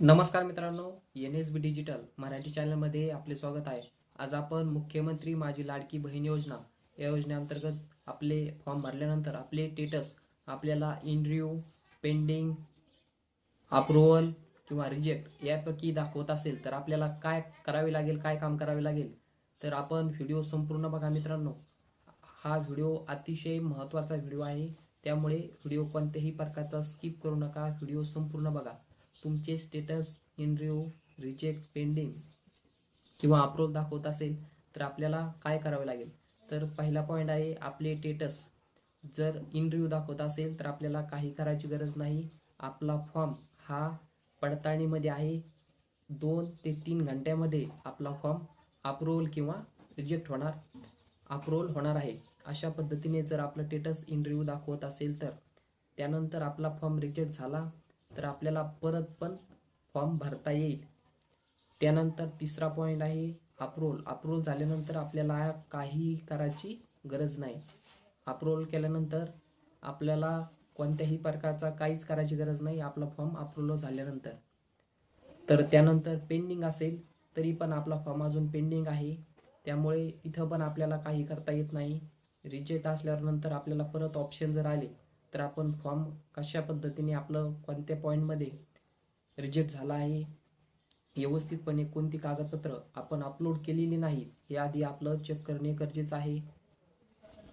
नमस्कार मित्रांनो N S B digital Marathi चॅनलमध्ये आपले स्वागत आहे. आज आपण मुख्यमंत्री माझी लाडकी बहीण योजना या योजनेअंतर्गत आपले फॉर्म भरल्यानंतर आपले स्टेटस आपल्याला इंटरव्ह्यू पेंडिंग अप्रुव्हल किंवा रिजेक्ट यापैकी दाखवत असेल तर आपल्याला काय करावे लागेल काय काम करावे लागेल तर आपण व्हिडिओ संपूर्ण बघा मित्रांनो. हा व्हिडिओ अतिशय महत्त्वाचा व्हिडिओ आहे त्यामुळे व्हिडिओ कोणत्याही प्रकारचा स्किप करू नका व्हिडिओ संपूर्ण बघा. तुमचे स्टेटस इंटरव्ह्यू रिजेक्ट पेंडिंग किंवा अप्रूव्ह दाखवत असेल तर आपल्याला काय करावे लागेल? तर पहिला पॉईंट आहे आपले स्टेटस जर इंटरव्ह्यू दाखवत असेल तर आपल्याला काही करायची गरज नाही. आपला फॉर्म हा पडताळणीमध्ये आहे. दोन ते तीन घंट्यामध्ये आपला फॉर्म अप्रूव्हल किंवा रिजेक्ट होणार अप्रूव्हल होणार आहे. अशा पद्धतीने जर आपलं स्टेटस इंटरव्ह्यू दाखवत असेल तर त्यानंतर आपला फॉर्म रिजेक्ट झाला तर आपल्याला परत पण फॉर्म भरता येईल. त्यानंतर तिसरा पॉईंट आहे अप्रूवल अप्रूव्हल झाल्यानंतर आपल्याला काही करायची गरज नाही. अप्रूवल केल्यानंतर आपल्याला कोणत्याही प्रकारचा काहीच करायची गरज नाही. आपला फॉर्म अप्रूवल झाल्यानंतर. तर त्यानंतर पेंडिंग असेल तरी पण आपला फॉर्म अजून पेंडिंग आहे. त्यामुळे तिथं पण आपल्याला काही करता येत नाही. रिजेक्ट असल्यावर नंतर आपल्याला परत ऑप्शन जर आले तर आपण फॉर्म कशा पद्धतीने आपलं कोणत्या पॉईंटमध्ये रिजेक्ट झाला आहे? व्यवस्थितपणे कोणती कागदपत्र आपण अपलोड केलेली नाहीत हे आधी आपलं चेक करणे गरजेचं आहे.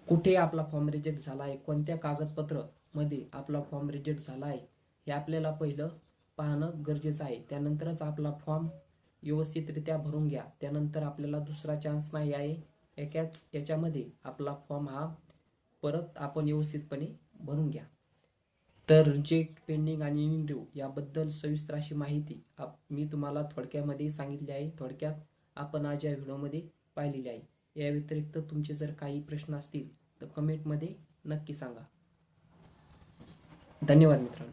कुठे आपला फॉर्म रिजेक्ट झाला आहे? कोणत्या कागदपत्रमध्ये आपला फॉर्म रिजेक्ट झाला आहे? हे आपल्याला पहिलं पाहणं गरजेचं आहे. त्यानंतरच आपला फॉर्म व्यवस्थितरित्या भरून घ्या. त्यानंतर आपल्याला दुसरा चान्स नाही आहे. एकाच याच्यामध्ये आपला फॉर्म हा परत आपण व्यवस्थितपणे भरून घ्या. तर जे पेंडिंग आणि इंटरव्ह्यू याबद्दल सविस्तर अशी माहिती आप मी तुम्हाला थोडक्यामध्ये सांगितली आहे. थोडक्यात आपण आज या व्हिडिओमध्ये पाहिलेली आहे. या व्यतिरिक्त तुमचे जर काही प्रश्न असतील तर कमेंटमध्ये नक्की सांगा. धन्यवाद मित्रांनो.